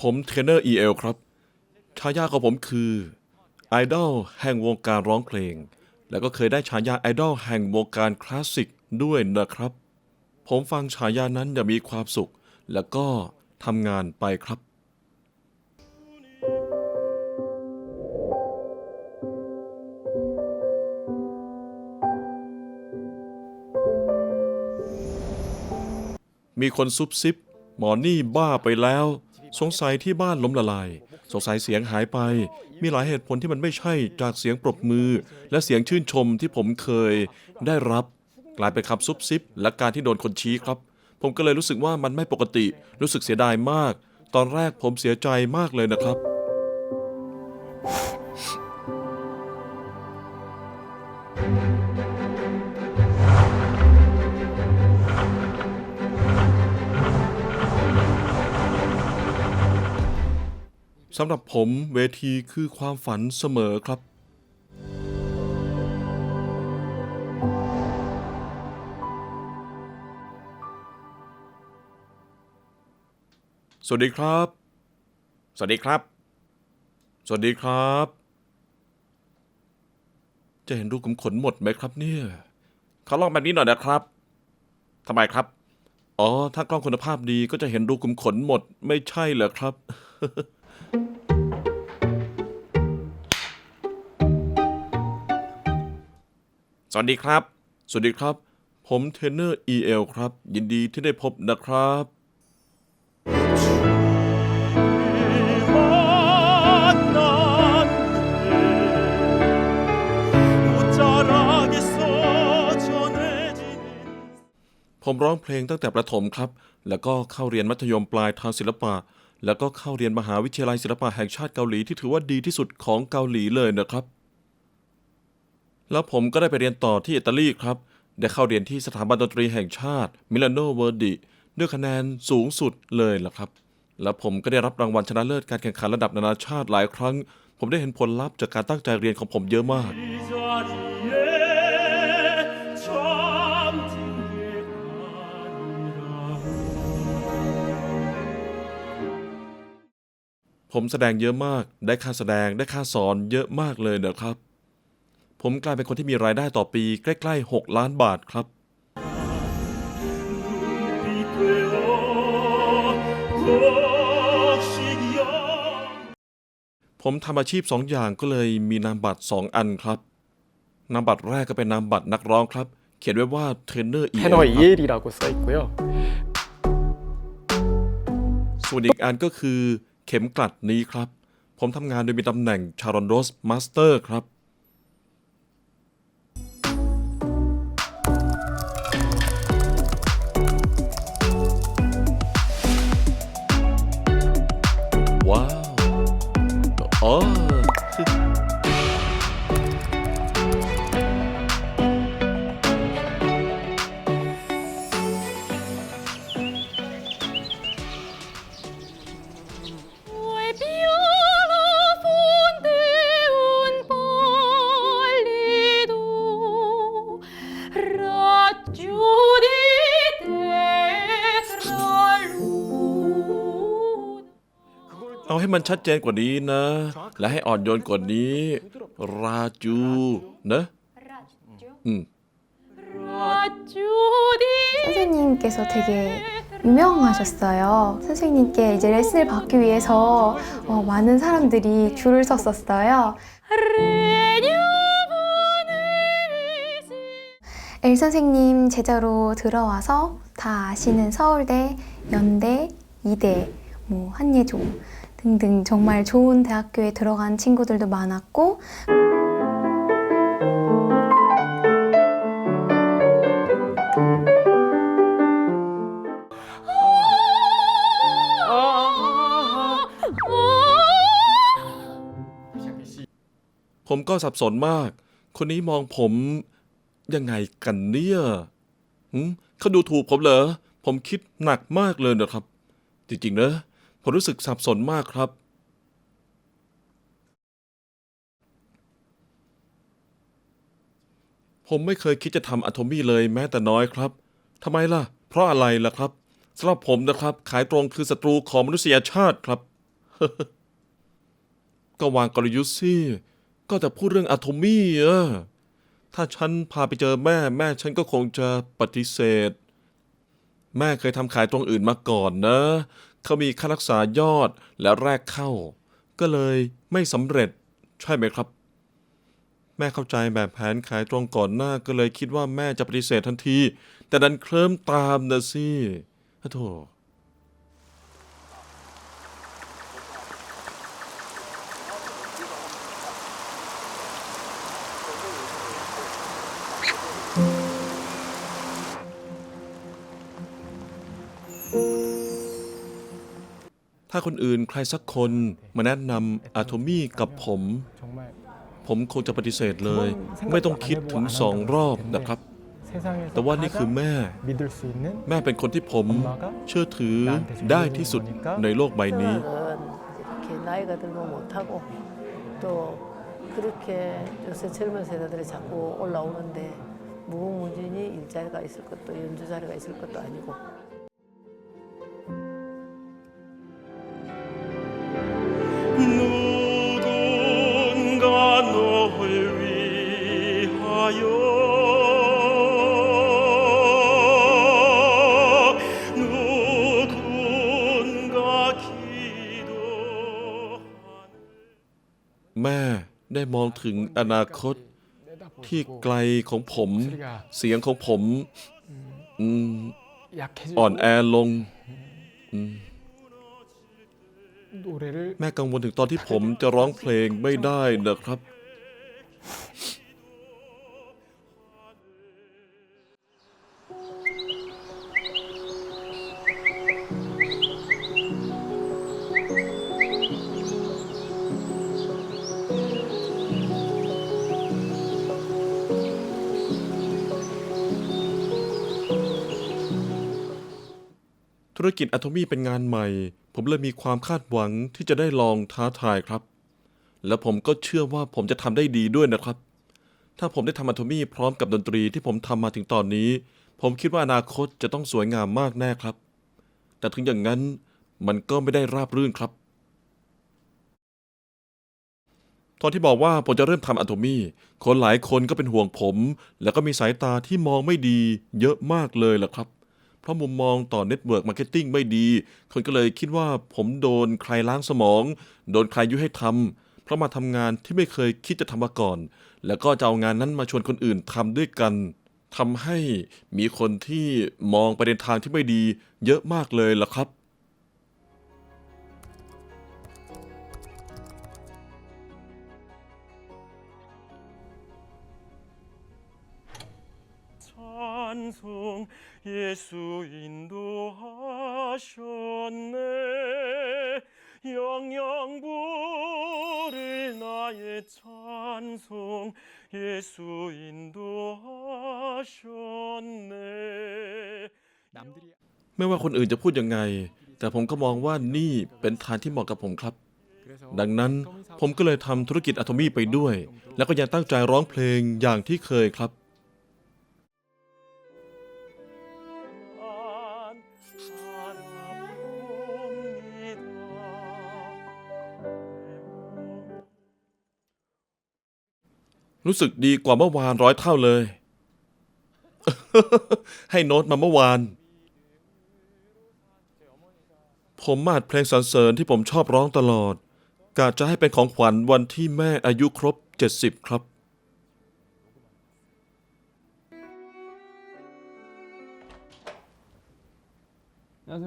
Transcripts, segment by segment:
ผมเทรนเนอร์เอลครับฉายาของผมคือไอดอลแห่งวงการร้องเพลง แล้วก็เคยได้ฉายาไอดอลแห่งวงการคลาสสิกด้วยนะครับ ผมฟังฉายานั้นอย่ามีความสุข แล้วก็ทำงานไปครับ มีคนซุบซิบ หมอนี่บ้าไปแล้ว สงสัยที่บ้านล้มละลาย สงสัยเสียงหายไป มีหลายเหตุผลที่มันไม่ใช่จากเสียงปรบมือ และเสียงชื่นชมที่ผมเคยได้รับ กลายเป็นคำซุบซิบ และการที่โดนคนชี้ครับ ผมก็เลยรู้สึกว่ามันไม่ปกติ รู้สึกเสียดายมาก ตอนแรกผมเสียใจมากเลยนะครับ สำหรับผมเวทีคือความฝันเสมอครับ สวัสดีครับ สวัสดีครับ สวัสดีครับ จะเห็นรูขุมขนหมดไหมครับเนี่ยเขาลองแบบนี้หน่อยนะครับทำไมครับ อ๋อ ถ้ากล้องคุณภาพดีก็จะเห็นรูขุมขนหมด ไม่ใช่เหรอครับ สวัสดีครับ สวัสดีครับ ผมเทรนเนอร์ EL ครับ ยินดีที่ได้พบนะครับ ผมร้องเพลงตั้งแต่ประถมครับ แล้วก็เข้าเรียนมัธยมปลายทางศิลปะ แล้วก็เข้าเรียนมหาวิทยาลัยศิลปะแห่งชาติเกาหลีที่ถือว่าดีที่สุดของเกาหลีเลยนะครับ แล้วผมก็ได้ไปเรียนต่อที่อิตาลีครับ ได้เข้าเรียนที่สถาบันดนตรีแห่งชาติมิลานโนเวอร์ดิด้วยคะแนนสูงสุดเลยล่ะครับ แล้วผมก็ได้รับรางวัลชนะเลิศการแข่งขันระดับนานาชาติหลายครั้ง ผมได้เห็นผลลัพธ์จากการตั้งใจเรียนของผมเยอะมาก ผมแสดงเยอะมาก ได้ค่าแสดง ได้ค่าสอนเยอะมากเลยนะครับ ผมกลายเป็นคนที่มีรายได้ต่อปีใกล้ๆ 6 ล้านบาทครับ 빛되어 곡식이여 ผมทำอาชีพสองอย่างก็เลยมีนามบัตรสองอันครับ นามบัตรแรกก็เป็นนามบัตรนักร้องครับ เขียนไว้ว่าเทรน너 EL 테너 ครับ EL이라고 써 있고요. ส่วนอีกอันก็คือเ ข็มกลัดนี้ครับ ผมทำงานโดยมีตำแหน่งชารอนโรสมาสเตอร์ครับ ให้มันชัดเจนกว่านี้นะ และให้อ่อนโยนกว่านี้ ราจูนะ 음. raggio di 선생님께서 되게 유명하셨어요. 선생님께 이제 레슨을 받기 위해서 어, 많은 사람들이 줄을 섰었어요. regno 엘 선생님 제자로 들어와서 다 아시는 서울대, 연대, 이대, 뭐 한예종 등등 정말 좋은 대학교에 들어간 친구들도 많았고 아, ผมก็สับสนมาก คนนี้มองผมยังไงกันเนี่ยหึเขาดูถูกผมเหรอ ผมคิดหนักมากเลยนะครับ จริงๆนะ ผมรู้สึกสับสนมากครับ ผมไม่เคยคิดจะทำอะโทมี่เลยแม้แต่น้อยครับทำไมล่ะ เพราะอะไรล่ะครับสำหรับผมนะครับ ขายตรงคือศัตรูของมนุษยชาติครับ ก็วางกลยุทธ์สิก็แต่พูดเรื่องอะโทมี่เออถ้าฉันพาไปเจอแม่แม่ฉันก็คงจะปฏิเสธ แม่เคยทำขายตรงอื่นมาก่อนนะ เขามีค่ารักษายอดและแรกเข้า ก็เลยไม่สำเร็จใช่ไหมครับ แม่เข้าใจแบบแผนขายตรงก่อนหน้าก็เลยคิดว่าแม่จะปฏิเสธทันที แต่ดันเคลิ้มตามนะสิอะโถ ถ้าคนอื่นใครสักคนมาแนะนำอะโทมี่กับผม 정말 ผมคงจะปฏิเสธเลย ไม่ต้องคิดถึงสองรอบนะครับ 세상에서 แต่ว่านี่คือ 가장 แม่ 믿을 수 있는 แม่เป็นคนที่ผมเชื่อถือได้ที่สุดในโลกใบนี้ 생활은 이렇게 나이가 들면 못하고 또 그렇게 요새 젊은 세대들이 자꾸 올라오는데 무궁무진히 일자리가 있을 것도 연주 자리가 있을 것도 아니고 ถึงอนาคตที่ไกลของผม เสียงของผมอ่อนแอลง แม่กังวลถึงตอนที่ผมจะร้องเพลงไม่ได้นะครับ ธุรกิจอะโทมี่เป็นงานใหม่ ผมเลยมีความคาดหวังที่จะได้ลองท้าทายครับ และผมก็เชื่อว่าผมจะทำได้ดีด้วยนะครับ ถ้าผมได้ทำอะโทมี่พร้อมกับดนตรีที่ผมทำมาถึงตอนนี้ ผมคิดว่าอนาคตจะต้องสวยงามมากแน่ครับ แต่ถึงอย่างนั้นมันก็ไม่ได้ราบรื่นครับ ตอนที่บอกว่าผมจะเริ่มทำอะโทมี่ คนหลายคนก็เป็นห่วงผม แล้วก็มีสายตาที่มองไม่ดีเยอะมากเลยล่ะครับ เพราะมุมมองต่อเน็ตเวิร์กมาร์เก็ตติ้งไม่ดี คนก็เลยคิดว่าผมโดนใครล้างสมอง โดนใครยุให้ทำเพราะมาทำงานที่ไม่เคยคิดจะทำมาก่อน แล้วก็จะเอางานนั้นมาชวนคนอื่นทำด้วยกันทำให้มีคนที่มองไปในทางที่ไม่ดี เยอะมากเลยล่ะครับ찬송 예수 인도하셨네 영영 부를 나의 찬송 예수 인도하셨네 남들이 ไม่ว่าคนอื่นจะพูดยังไง แต่ผมก็มองว่านี่เป็นทางที่เหมาะกับผมครับ 그래서 ดังนั้นผมก็เลยทำธุรกิจอะโทมี่ไปด้วย แล้วก็ยังตั้งใจร้องเพลงอย่างที่เคยครับ รู้สึกดีกว่าเมื่อวานร้อยเท่าเลย ให้โน้ตมาเมื่อวาน ผมมาดเพลงสรรเสริญที่ผมชอบร้องตลอดกะจะให้เป็นของขวัญวันที่แม่อายุครบ 70 ครับ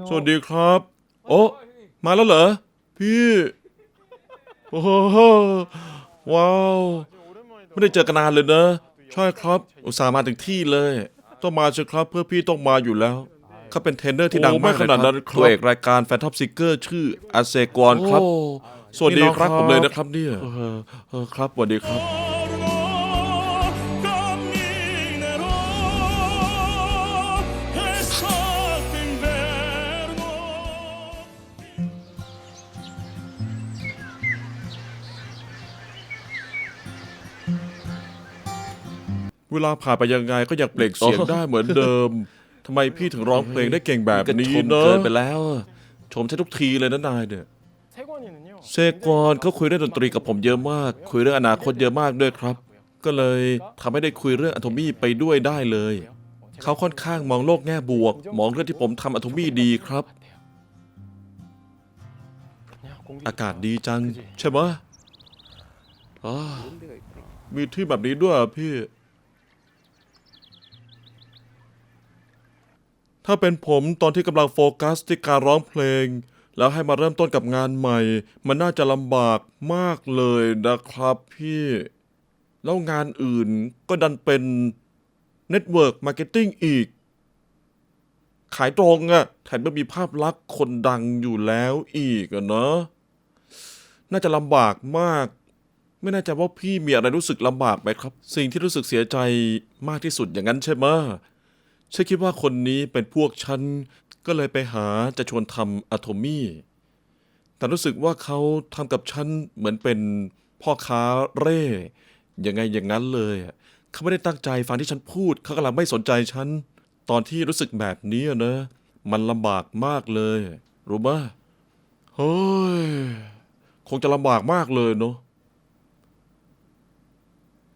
สวัสดีครับ โอ้มาแล้วเหรอ พี่ โอ้โหว้าว ไม่ได้เจอกันนานเลยเนอะใช่ครับ อุตส่าห์มาถึงที่เลย ต้องมาเชียวครับ เพื่อพี่ต้องมาอยู่แล้วเขาเป็นเทรนเนอร์ที่ดังมากขนาดนั้นครับตัวเอกรายการแฟนท็อปซิกเกอร์ชื่ออาเซกวนครับสวัสดีครับผมเลยนะครับเนี่ยเออเออครับสวัสดีครับ เวลาผ่านไปยังไงก็ยังเปล่งเสียงได้เหมือนเดิมทำไมพี่ถึงร้องเพลงได้เก่งแบบนี้เนอะเกินไปแล้ว ชมใช้ทุกทีเลยนะนายเนี่ยเซกอนเขาคุยเรื่องดนตรีกับผมเยอะมาก คุยเรื่องอนาคตเยอะมากด้วยครับ ก็เลยทำให้ได้คุยเรื่องอะโมี่ไปด้วยได้เลย เขาค่อนข้างมองโลกแง่บวก มองเรื่องที่ผมทำอะโมี่ดีครับ อากาศดีจัง ใช่ไหมมีที่แบบนี้ด้วยพี่ ถ้าเป็นผมตอนที่กำลังโฟกัสที่การร้องเพลง แล้วให้มาเริ่มต้นกับงานใหม่ มันน่าจะลำบากมากเลยนะครับพี่ แล้วงานอื่นก็ดันเป็นเน็ตเวิร์กมาร์เก็ตติ้งอีก ขายตรงอะแถมยังมีภาพลักษณ์คนดังอยู่แล้วอีกอะเนาะน่าจะลำบากมาก ไม่แน่ใจว่าพี่มีอะไรรู้สึกลำบากไหมครับ สิ่งที่รู้สึกเสียใจมากที่สุดอย่างนั้นใช่ไหม ฉันคิดว่าคนนี้เป็นพวกฉัน ก็เลยไปหาจะชวนทำอะโทมี่ แต่รู้สึกว่าเขาทำกับฉันเหมือนเป็นพ่อค้าเร่ ยังไงอย่างนั้นเลยเขาไม่ได้ตั้งใจฟังที่ฉันพูด เขากำลังไม่สนใจฉัน ตอนที่รู้สึกแบบนี้นะ มันลำบากมากเลย รู้ไหมเฮ้ย คงจะลำบากมากเลยเนาะ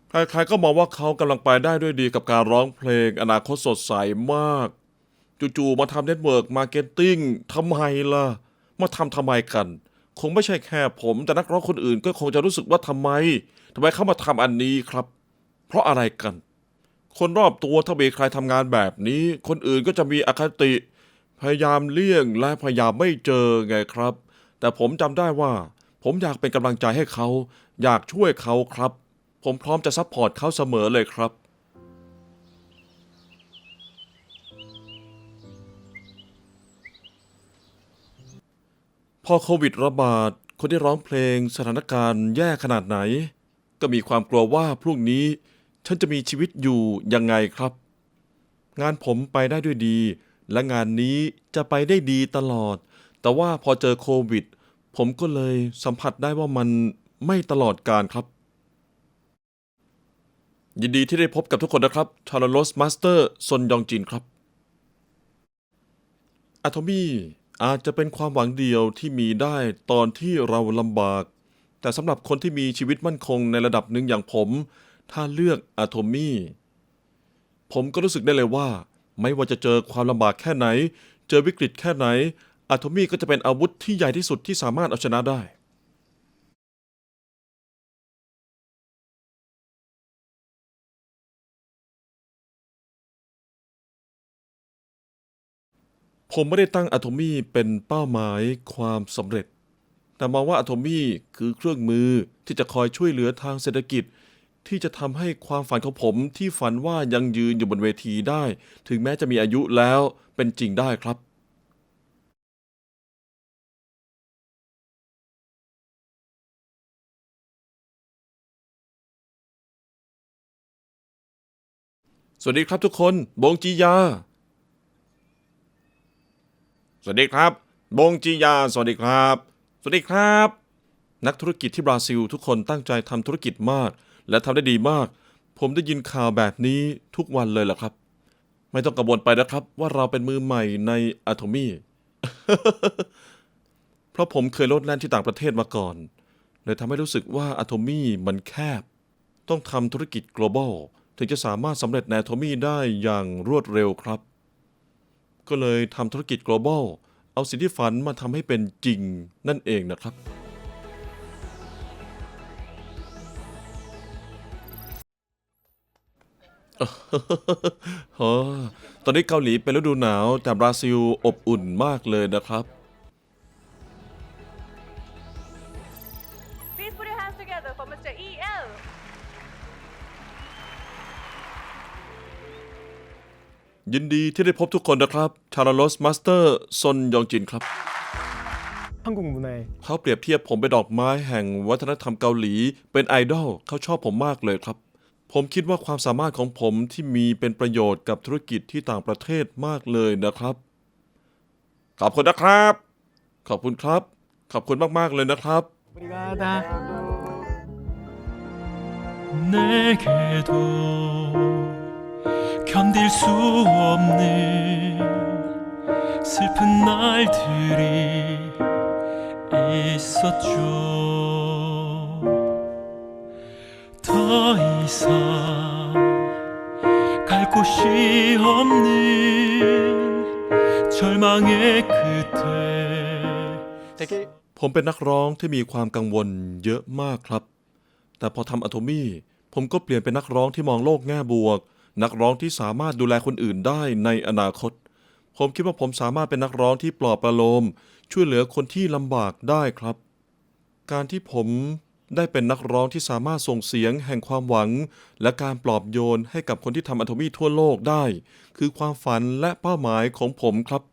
ใครๆก็มองว่าเขากำลังไปได้ด้วยดีกับการร้องเพลง อนาคตสดใสมาก จู่ๆมาทำเน็ตเวิร์กมาร์เก็ตติ้งทำไมล่ะ มาทำทำไมกัน คงไม่ใช่แค่ผม แต่นักร้องคนอื่นก็คงจะรู้สึกว่าทำไมทำไมเขามาทำอันนี้ครับ เพราะอะไรกัน คนรอบตัวถ้ามีใครทำงานแบบนี้ คนอื่นก็จะมีอคติ พยายามเลี่ยงและพยายามไม่เจอไงครับ แต่ผมจำได้ว่า ผมอยากเป็นกำลังใจให้เขา อยากช่วยเขาครับ ผมพร้อมจะซัพพอร์ตเขาเสมอเลยครับ พอโควิดระบาด คนที่ร้องเพลงสถานการณ์แย่ขนาดไหน ก็มีความกลัวว่าพรุ่งนี้ ฉันจะมีชีวิตอยู่ยังไงครับ งานผมไปได้ด้วยดี และงานนี้จะไปได้ดีตลอด แต่ว่าพอเจอโควิด ผมก็เลยสัมผัสได้ว่ามันไม่ตลอดการครับ ยินดีที่ได้พบกับทุกคนนะครับ ชาร์ลอสมาสเตอร์ซนยองจินครับ อะโทมี่อาจจะเป็นความหวังเดียวที่มีได้ตอนที่เราลำบาก แต่สำหรับคนที่มีชีวิตมั่นคงในระดับหนึ่งอย่างผม ถ้าเลือกอะโทมี่ ผมก็รู้สึกได้เลยว่า ไม่ว่าจะเจอความลำบากแค่ไหน เจอวิกฤตแค่ไหนอะโทมี่ก็จะเป็นอาวุธที่ใหญ่ที่สุดที่สามารถเอาชนะได้ ผมไม่ได้ตั้งอะโทมี่เป็นเป้าหมายความสำเร็จ แต่มองว่าอะโทมี่คือเครื่องมือที่จะคอยช่วยเหลือทางเศรษฐกิจ ที่จะทำให้ความฝันของผมที่ฝันว่ายังยืนอยู่บนเวทีได้ ถึงแม้จะมีอายุแล้วเป็นจริงได้ครับ สวัสดีครับทุกคน บงจียา วัสดีครับ บงจียา สวัสดีครับ สวัสดีครับ นักธุรกิจที่บราซิลทุกคนตั้งใจทำธุรกิจมาก และทำได้ดีมาก ผมได้ยินข่าวแบบนี้ทุกวันเลยล่ะครับ ไม่ต้องกังวลไปนะครับ ว่าเราเป็นมือใหม่ในอะโทมี่เพราะผมเคยโลดแล่นที่ต่างประเทศมาก่อนเลยทำให้รู้สึกว่าอะโทมี่มันแคบ ต้องทำธุรกิจ global ถึงจะสามารถสำเร็จในอะโทมี่ได้อย่างรวดเร็วครับ ก็เลยทำธุรกิจ global เอาสิ่งที่ฝันมาทำให้เป็นจริงนั่นเองนะครับ ตอนนี้เกาหลีเป็นฤดูหนาวแต่บราซิลอบอุ่นมากเลยนะครับ ยินดีที่ได้พบทุกคนนะครับชาร์ลส์มาสเตอร์ซนยองจินครับ 한국 문화นเขาเปรียบเทียบผมเป็นดอกไม้แห่งวัฒนธรรมเกาหลี เป็นไอดอลเขาชอบผมมากเลยครับ ผมคิดว่าความสามารถของผมที่มีเป็นประโยชน์กับธุรกิจที่ต่างประเทศมากเลยนะครับ ขอบคุณนะครับ ขอบคุณครับ ขอบคุณมากๆเลยนะครับ 브리가다 내게도 견딜 수 없는 슬픈 날들이 있었죠 더 이상 갈 곳이 없는 절망의 끝에 ผมเป็นนักร้องที่มีความกังวลเยอะมากครับ แต่พอทำอะโทมี่ผมก็เปลี่ยนเป็นนักร้องที่มองโลกแง่บวก นักร้องที่สามารถดูแลคนอื่นได้ในอนาคต ผมคิดว่าผมสามารถเป็นนักร้องที่ปลอบประโลม ช่วยเหลือคนที่ลำบากได้ครับ การที่ผมได้เป็นนักร้องที่สามารถส่งเสียงแห่งความหวัง และการปลอบโยนให้กับคนที่ทำอะโทมี่ทั่วโลกได้ คือความฝันและเป้าหมายของผมครับ